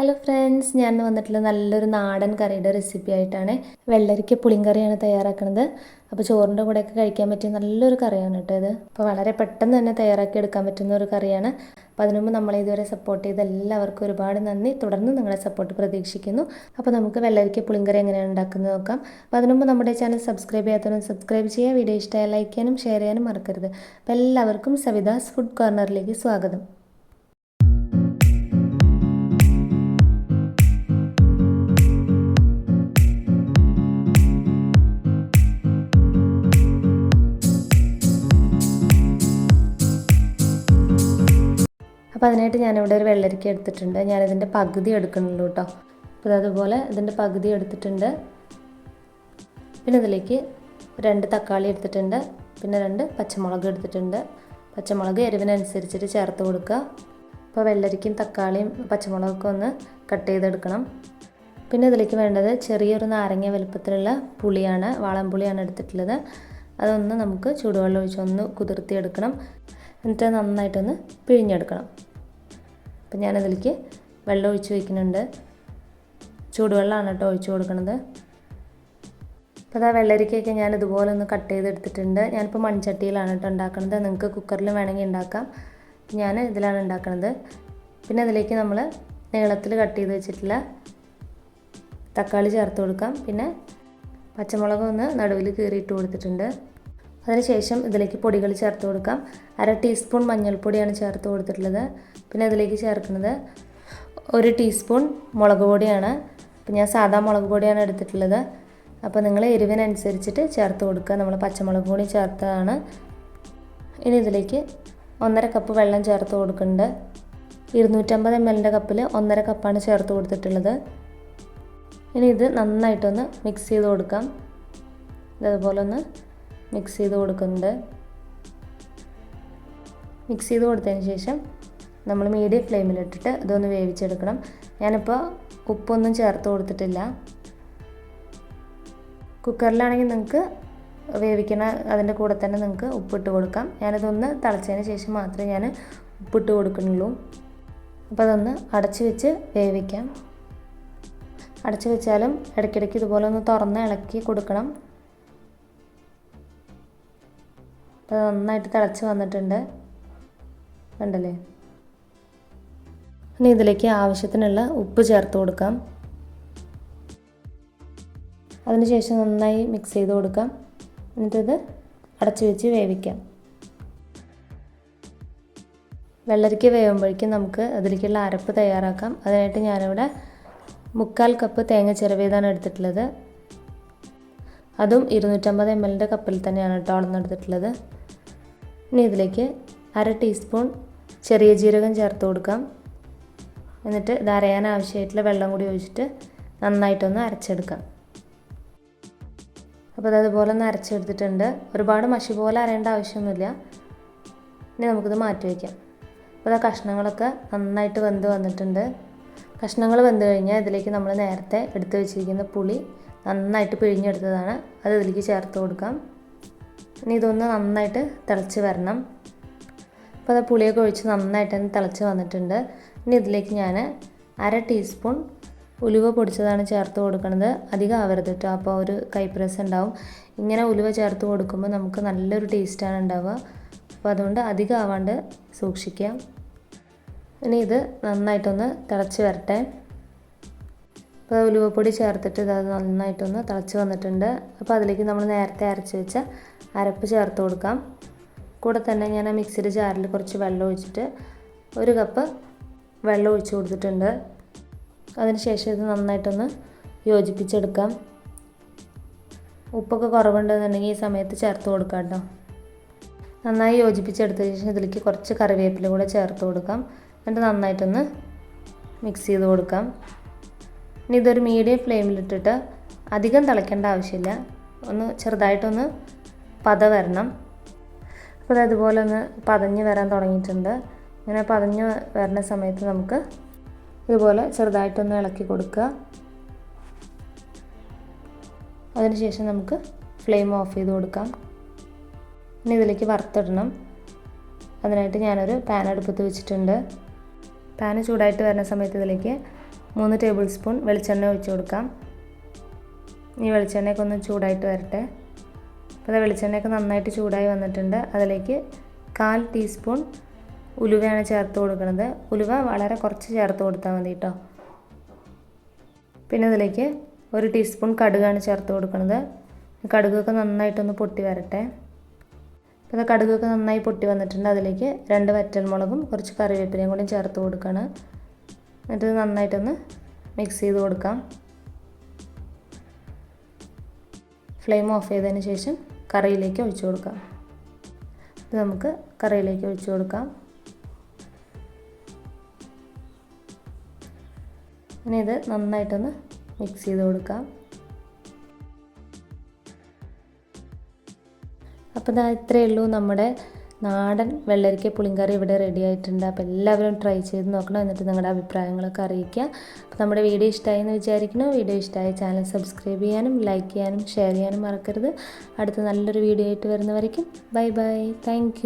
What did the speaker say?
Hello friends ഞാൻ വന്നിട്ടുള്ള നല്ലൊരു നാടൻ കറിയുടെ റെസിപ്പി ആയിട്ടാണ് വെള്ളരിക്ക പുളിങ്കറിയാണ് തയ്യാറാക്കുന്നത് അപ്പോൾ ചോറിന്റെ കൂടെയൊക്കെ കഴിക്കാൻ പറ്റിയ നല്ലൊരു കറിയാണ് കേട്ടോ ഇത്. അപ്പോൾ വളരെ പെട്ടെന്ന് തന്നെ തയ്യാറാക്കി എടുക്കാൻ പറ്റുന്ന ഒരു കറിയാണ്. അപ്പോൾ അതിനു മുമ്പ് നമ്മളെ ഇതുവരെ സപ്പോർട്ട് ചെയ്ത എല്ലാവർക്കും ഒരുപാട് നന്ദി. തുടർന്ന് നിങ്ങളെ സപ്പോർട്ട് പ്രതീക്ഷിക്കുന്നു. അപ്പോൾ നമുക്ക് വെള്ളരിക്ക പുളിങ്കറി എങ്ങനെയാണ് ഉണ്ടാക്കുന്നത് നോക്കാം. അപ്പോൾ അതിനു മുമ്പ് നമ്മുടെ ചാനൽ സബ്സ്ക്രൈബ് ചെയ്യാത്തവരും സബ്സ്ക്രൈബ് ചെയ്യുക. വീഡിയോ ഇഷ്ടമായി ലൈക്ക് ചെയ്യാനും ഷെയർ ചെയ്യാനും മറക്കരുത്. അപ്പോൾ എല്ലാവർക്കും സവിതാസ് ഫുഡ് കോർണറിലേക്ക് സ്വാഗതം. അപ്പോൾ അതിനായിട്ട് ഞാനിവിടെ ഒരു വെള്ളരിക്ക എടുത്തിട്ടുണ്ട്. ഞാനിതിന്റെ പകുതി എടുക്കണുള്ളൂ കേട്ടോ അപ്പോൾ അതുപോലെ ഇതിന്റെ പകുതി എടുത്തിട്ടുണ്ട്. പിന്നെ ഇതിലേക്ക് രണ്ട് തക്കാളി എടുത്തിട്ടുണ്ട്. പിന്നെ രണ്ട് പച്ചമുളക് എടുത്തിട്ടുണ്ട്. പച്ചമുളക് എരിവിനനുസരിച്ചിട്ട് ചേർത്ത് കൊടുക്കുക. അപ്പോൾ വെള്ളരിക്കും തക്കാളിയും പച്ചമുളകൊക്കെ ഒന്ന് കട്ട് ചെയ്തെടുക്കണം. പിന്നെ ഇതിലേക്ക് വേണ്ടത് ചെറിയൊരു നാരങ്ങ വലുപ്പത്തിലുള്ള പുളിയാണ് വാളൻപുളിയാണ് എടുത്തിട്ടുള്ളത്. അതൊന്ന് നമുക്ക് ചൂടുവെള്ളം ഒഴിച്ചൊന്ന് കുതിർത്തിയെടുക്കണം. എന്നിട്ട് നന്നായിട്ടൊന്ന് പിഴിഞ്ഞെടുക്കണം. അപ്പം ഞാനതിലേക്ക് വെള്ളം ഒഴിച്ച് വയ്ക്കുന്നുണ്ട്. ചൂടുവെള്ളമാണ് കേട്ടോ ഒഴിച്ച് കൊടുക്കുന്നത് അപ്പോൾ അതാ വെള്ളരിക്കയൊക്കെ ഞാൻ ഇതുപോലെ ഒന്ന് കട്ട് ചെയ്തെടുത്തിട്ടുണ്ട്. ഞാനിപ്പോൾ മൺചട്ടിയിലാണ് കേട്ടോ ഉണ്ടാക്കുന്നത് നിങ്ങൾക്ക് കുക്കറിൽ വേണമെങ്കിൽ ഉണ്ടാക്കാം. ഞാൻ ഇതിലാണ് ഉണ്ടാക്കുന്നത് പിന്നെ അതിലേക്ക് നമ്മൾ നീളത്തിൽ കട്ട് ചെയ്ത് വെച്ചിട്ടുള്ള തക്കാളി ചേർത്ത് കൊടുക്കാം. പിന്നെ പച്ചമുളക് ഒന്ന് നടുവിൽ കീറിയിട്ട് കൊടുത്തിട്ടുണ്ട്. അതിനുശേഷം ഇതിലേക്ക് പൊടികൾ ചേർത്ത് കൊടുക്കാം. അര ടീസ്പൂൺ മഞ്ഞൾപ്പൊടിയാണ് ചേർത്ത് കൊടുത്തിട്ടുള്ളത്. പിന്നെ അതിലേക്ക് ചേർക്കുന്നത് ഒരു ടീസ്പൂൺ മുളക് പൊടിയാണ്. അപ്പം ഞാൻ സാധാ മുളക് പൊടിയാണ് എടുത്തിട്ടുള്ളത്. അപ്പോൾ നിങ്ങൾ എരിവിനനുസരിച്ചിട്ട് ചേർത്ത് കൊടുക്കുക. നമ്മൾ പച്ചമുളക് പൊടി ചേർത്തതാണ്. ഇനി ഇതിലേക്ക് ഒന്നര കപ്പ് വെള്ളം ചേർത്ത് കൊടുക്കുന്നുണ്ട്. ഇരുന്നൂറ്റമ്പത് എം എല്ലിന്റെ കപ്പിൽ ഒന്നര കപ്പാണ് ചേർത്ത് കൊടുത്തിട്ടുള്ളത്. ഇനി ഇത് നന്നായിട്ടൊന്ന് മിക്സ് ചെയ്ത് കൊടുക്കാം. ഇതേപോലെ ഒന്ന് മിക്സ് ചെയ്ത് കൊടുക്കുന്നത് മിക്സ് ചെയ്ത് കൊടുത്തതിന് ശേഷം നമ്മൾ മീഡിയം ഫ്ലെയിമിലിട്ടിട്ട് ഇതൊന്ന് വേവിച്ചെടുക്കണം. ഞാനിപ്പോൾ ഉപ്പൊന്നും ചേർത്ത് കൊടുത്തിട്ടില്ല. കുക്കറിലാണെങ്കിൽ നിങ്ങൾക്ക് വേവിക്കണ അതിന്റെ കൂടെ തന്നെ നിങ്ങൾക്ക് ഉപ്പിട്ട് കൊടുക്കാം. ഞാനിതൊന്ന് തിളച്ചതിന് ശേഷം മാത്രമേ ഞാൻ ഉപ്പിട്ട് കൊടുക്കുന്നുള്ളൂ. അപ്പോൾ അതൊന്ന് അടച്ച് വെച്ച് വേവിക്കാം. അടച്ച് വെച്ചാലും ഇടയ്ക്കിടയ്ക്ക് ഇതുപോലെ ഒന്ന് തുറന്ന് ഇളക്കി കൊടുക്കണം. അപ്പോൾ നന്നായിട്ട് തിളച്ച് വന്നിട്ടുണ്ട്. കണ്ടല്ലേ? ഇനി ഇതിലേക്ക് ആവശ്യത്തിനുള്ള ഉപ്പ് ചേർത്ത് കൊടുക്കാം. അതിനുശേഷം നന്നായി മിക്സ് ചെയ്ത് കൊടുക്കാം. എന്നിട്ടിത് അടച്ചു വെച്ച് വേവിക്കാം. വെള്ളരിക്ക വേവുമ്പോഴേക്കും നമുക്ക് അതിലേക്കുള്ള അരപ്പ് തയ്യാറാക്കാം. അതിനായിട്ട് ഞാനിവിടെ മുക്കാൽ കപ്പ് തേങ്ങ ചിരവിയതാണ് എടുത്തിട്ടുള്ളത്. അതും ഇരുന്നൂറ്റമ്പത് എം എല്ലിന്റെ കപ്പിൽ തന്നെയാണ് കേട്ടോ അളന്നെടുത്തിട്ടുള്ളത്. ഇനി ഇതിലേക്ക് അര ടീസ്പൂൺ ചെറിയ ജീരകം ചേർത്ത് കൊടുക്കാം. എന്നിട്ട് ഇത് അരയാൻ ആവശ്യമായിട്ടുള്ള വെള്ളം കൂടി ഒഴിച്ചിട്ട് നന്നായിട്ടൊന്ന് അരച്ചെടുക്കാം. അപ്പോൾ അതുപോലെ ഒന്ന് അരച്ചെടുത്തിട്ടുണ്ട്. ഒരുപാട് മഷി പോലെ അരയേണ്ട ആവശ്യമൊന്നുമില്ല. ഇനി നമുക്കിത് മാറ്റി വയ്ക്കാം അപ്പോൾ ആ കഷ്ണങ്ങളൊക്കെ നന്നായിട്ട് വെന്ത് വന്നിട്ടുണ്ട്. കഷ്ണങ്ങൾ വെന്ത് കഴിഞ്ഞാൽ ഇതിലേക്ക് നമ്മൾ നേരത്തെ എടുത്തു വെച്ചിരിക്കുന്ന പുളി നന്നായിട്ട് പിഴിഞ്ഞെടുത്തതാണ്. അത് ഇതിലേക്ക് ചേർത്ത് കൊടുക്കാം. ഇനി ഇതൊന്ന് നന്നായിട്ട് തിളച്ച് വരണം. അപ്പോൾ അത് പുളിയൊക്കെ ഒഴിച്ച് നന്നായിട്ട് തന്നെ തിളച്ച് വന്നിട്ടുണ്ട്. ഇനി ഇതിലേക്ക് ഞാൻ അര ടീസ്പൂൺ ഉലുവ പൊടിച്ചതാണ് ചേർത്ത് കൊടുക്കുന്നത് അധികം ആവരുത് കേട്ടോ അപ്പോൾ ഒരു കൈപ്രസ് ഉണ്ടാവും. ഇങ്ങനെ ഉലുവ ചേർത്ത് കൊടുക്കുമ്പോൾ നമുക്ക് നല്ലൊരു ടേസ്റ്റാണ് ഉണ്ടാവുക. അപ്പോൾ അതുകൊണ്ട് അധികം ആവാണ്ട് സൂക്ഷിക്കാം. ഇനി ഇത് നന്നായിട്ടൊന്ന് തിളച്ച് വരട്ടെ. അപ്പോൾ ഉലുവപ്പൊടി ചേർത്തിട്ട് ഇത് നന്നായിട്ടൊന്ന് തിളച്ച് വന്നിട്ടുണ്ട്. അപ്പോൾ അതിലേക്ക് നമ്മൾ നേരത്തെ അരച്ച് വെച്ച അരപ്പ് ചേർത്ത് കൊടുക്കാം. കൂടെ തന്നെ ഞാൻ ആ മിക്സിയുടെ ജാറിൽ കുറച്ച് വെള്ളം ഒഴിച്ചിട്ട് ഒരു കപ്പ് വെള്ളം ഒഴിച്ച് കൊടുത്തിട്ടുണ്ട്. അതിനുശേഷം ഇത് നന്നായിട്ടൊന്ന് യോജിപ്പിച്ചെടുക്കാം. ഉപ്പൊക്കെ കുറവുണ്ടെന്നുണ്ടെങ്കിൽ ഈ സമയത്ത് ചേർത്ത് കൊടുക്കാം കേട്ടോ. നന്നായി യോജിപ്പിച്ചെടുത്ത ശേഷം ഇതിലേക്ക് കുറച്ച് കറിവേപ്പില കൂടെ ചേർത്ത് കൊടുക്കാം. എന്നിട്ട് നന്നായിട്ടൊന്ന് മിക്സ് ചെയ്ത് കൊടുക്കാം. ഇനി ഇതൊരു മീഡിയം ഫ്ലെയിമിലിട്ടിട്ട് അധികം തിളയ്ക്കേണ്ട ആവശ്യമില്ല. ഒന്ന് ചെറുതായിട്ടൊന്ന് പത വരണം. അപ്പോൾ അത് അതുപോലെ ഒന്ന് പതഞ്ഞ് വരാൻ തുടങ്ങിയിട്ടുണ്ട്. ഇങ്ങനെ പതഞ്ഞ് വരുന്ന സമയത്ത് നമുക്ക് ഇതുപോലെ ചെറുതായിട്ടൊന്ന് ഇളക്കി കൊടുക്കുക. അതിനുശേഷം നമുക്ക് ഫ്ലെയിം ഓഫ് ചെയ്ത് കൊടുക്കാം. ഇനി ഇതിലേക്ക് വറുത്തിടണം. അതിനായിട്ട് ഞാനൊരു പാൻ അടുപ്പത്ത് വെച്ചിട്ടുണ്ട്. പാന് ചൂടായിട്ട് വരുന്ന സമയത്ത് ഇതിലേക്ക് മൂന്ന് ടേബിൾ സ്പൂൺ വെളിച്ചെണ്ണ ഒഴിച്ച് കൊടുക്കാം. ഈ വെളിച്ചെണ്ണയൊക്കെ ഒന്ന് ചൂടായിട്ട് വരട്ടെ. അപ്പോൾ അത് വെളിച്ചെണ്ണയൊക്കെ നന്നായിട്ട് ചൂടായി വന്നിട്ടുണ്ട്. അതിലേക്ക് കാൽ ടീസ്പൂൺ ഉലുവയാണ് ചേർത്ത് കൊടുക്കുന്നത് ഉലുവ വളരെ കുറച്ച് ചേർത്ത് കൊടുത്താൽ മതി കേട്ടോ. പിന്നെ അതിലേക്ക് ഒരു ടീസ്പൂൺ കടുകാണ് ചേർത്ത് കൊടുക്കുന്നത് കടുകൊക്കെ നന്നായിട്ടൊന്ന് പൊട്ടി വരട്ടെ. അപ്പോൾ കടുകൊക്കെ നന്നായി പൊട്ടി വന്നിട്ടുണ്ട്. അതിലേക്ക് രണ്ട് വറ്റൽമുളകും കുറച്ച് കറിവേപ്പിലയും കൂടി ചേർത്ത് കൊടുക്കണം. എന്നിട്ട് നന്നായിട്ടൊന്ന് മിക്സ് ചെയ്ത് കൊടുക്കാം. ഫ്ലെയിം ഓഫ് ചെയ്തതിന് ശേഷം കറിയിലേക്ക് ഒഴിച്ചു കൊടുക്കാം. ഇത് നമുക്ക് കറിയിലേക്ക് ഒഴിച്ചു കൊടുക്കാം. ഇനി ഇത് നന്നായിട്ടൊന്ന് മിക്സ് ചെയ്ത് കൊടുക്കാം. അപ്പോൾ ഇതാ ഇത്രയേ ഉള്ളൂ നമ്മുടെ നാടൻ വെള്ളരിക്ക പുളിങ്കറി ഇവിടെ റെഡി ആയിട്ടുണ്ട്. അപ്പോൾ എല്ലാവരും ട്രൈ ചെയ്ത് നോക്കണം. എന്നിട്ട് നിങ്ങളുടെ അഭിപ്രായങ്ങളൊക്കെ അറിയിക്കുക. അപ്പോൾ നമ്മുടെ വീഡിയോ ഇഷ്ടമായി എന്ന് വിചാരിക്കുന്നു. വീഡിയോ ഇഷ്ടമായ ചാനൽ സബ്സ്ക്രൈബ് ചെയ്യാനും ലൈക്ക് ചെയ്യാനും ഷെയർ ചെയ്യാനും മറക്കരുത്. അടുത്ത നല്ലൊരു വീഡിയോ ആയിട്ട് വരുന്നവരേക്കും. Bye bye thank